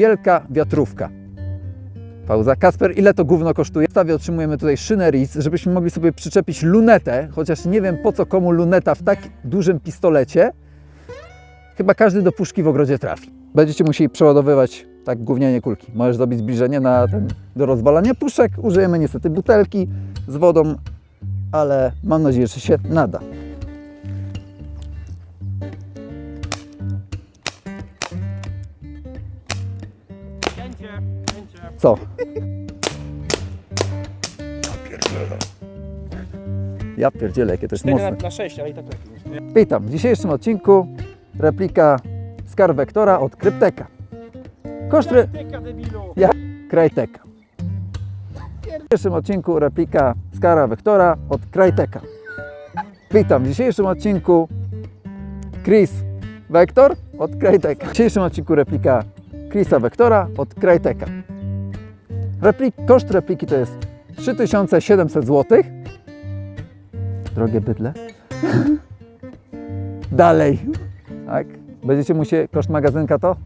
wielka wiatrówka. Pauza. Kasper, ile to gówno kosztuje? W stawie otrzymujemy tutaj szynę RIS, żebyśmy mogli sobie przyczepić lunetę, chociaż nie wiem po co komu luneta w tak dużym pistolecie. Chyba każdy do puszki w ogrodzie trafi. Będziecie musieli przeładowywać tak gównianie kulki. Możesz zrobić zbliżenie na ten, do rozwalania puszek. Użyjemy niestety butelki z wodą, ale mam nadzieję, że się nada. Co? Ja pierdzielę, jakie to jest 4 mocne. na, na 6, ale i tak lepiej. Nie? Witam. W dzisiejszym odcinku replika Scar Vectora od Krypteka. Koszt re... Tyka debilu. Krajteka. W dzisiejszym odcinku replika Skara Vectora od Krajteka. Witam. W dzisiejszym odcinku Chris Vector od Krajteka. W dzisiejszym odcinku replika Chrisa Vectora od Krajteka. Replik, koszt repliki to jest 3700 zł. Drogie bydle. Dalej. Tak. Będziecie musieli, koszt magazynka to?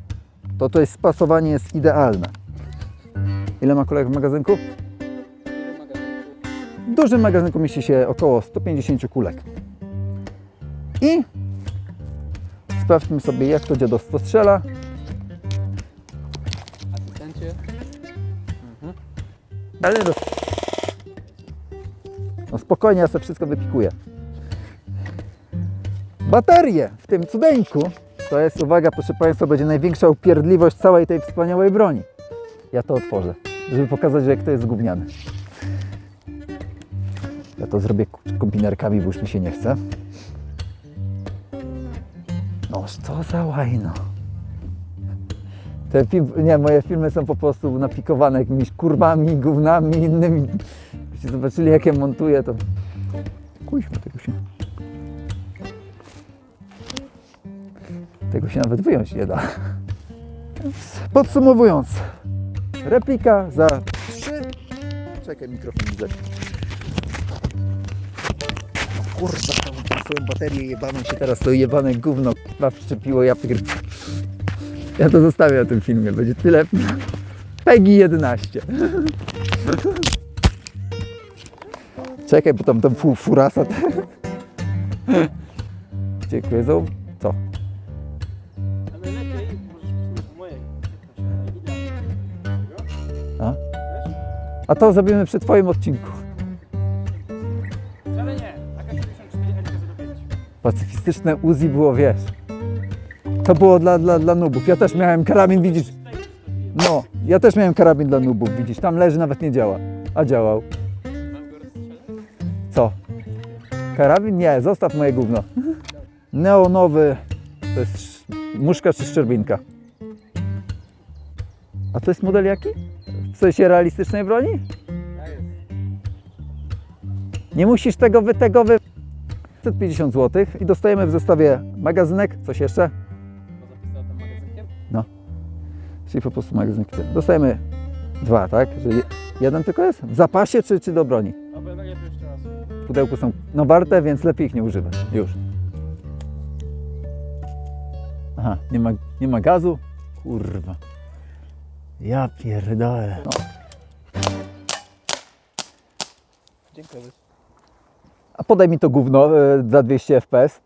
To to jest spasowanie jest idealne. Ile ma kulek w magazynku? W dużym magazynku mieści się około 150 kulek. I sprawdźmy sobie, jak to dziadostwo strzela. Ale roz... No spokojnie, ja sobie wszystko wypikuję. Baterie w tym cudeńku to jest, uwaga, proszę Państwa, będzie największa upierdliwość całej tej wspaniałej broni. Ja to otworzę, żeby pokazać, jak to jest gówniane. Ja to zrobię kombinerkami, bo już mi się nie chce. No, co za łajno. Te film, nie, moje filmy są po prostu napikowane jakimiś kurwami, gównami, innymi. Byście zobaczyli, jak ja montuję, to... Kuźwa, tego się... Tego się nawet wyjąć nie da. Podsumowując, replika za 3... Czekaj, mikrofon widzę. Kurwa, tą swoją baterię jebaną się teraz to jebane gówno chyba przyczepiło, ja pierd... Ja to zostawię na tym filmie, będzie tyle. Peggy 11. Czekaj, bo tam ten fu, furasa. Dziękuję za. Co? Ale lepiej możesz przesunąć do mojej. A? A to zrobimy przy Twoim odcinku. Wcale nie. AK-74 LK05. Pacyfistyczne Uzi było, wiesz. To było dla, dla, dla nubów. Ja też miałem karabin, widzisz. No, ja też miałem karabin dla nubów, widzisz. Tam leży, nawet nie działa. A działał. Co? Karabin? Nie, zostaw moje gówno. Neonowy. To jest sz- muszka czy szczerbinka? A to jest model jaki? W sensie realistycznej broni? Nie musisz tego wy tego wy... 550 zł i dostajemy w zestawie magazynek, coś jeszcze? Czyli po prostu. Dostajemy dwa, tak? Że je- jeden tylko jest? W zapasie czy, czy do broni? A będę lepiej jeszcze raz. W pudełku są no warte, więc lepiej ich nie używać. Już. Aha, nie ma, nie ma gazu? Kurwa. Ja pierdolę. No. Dziękuję. A podaj mi to gówno e, za 200 fps.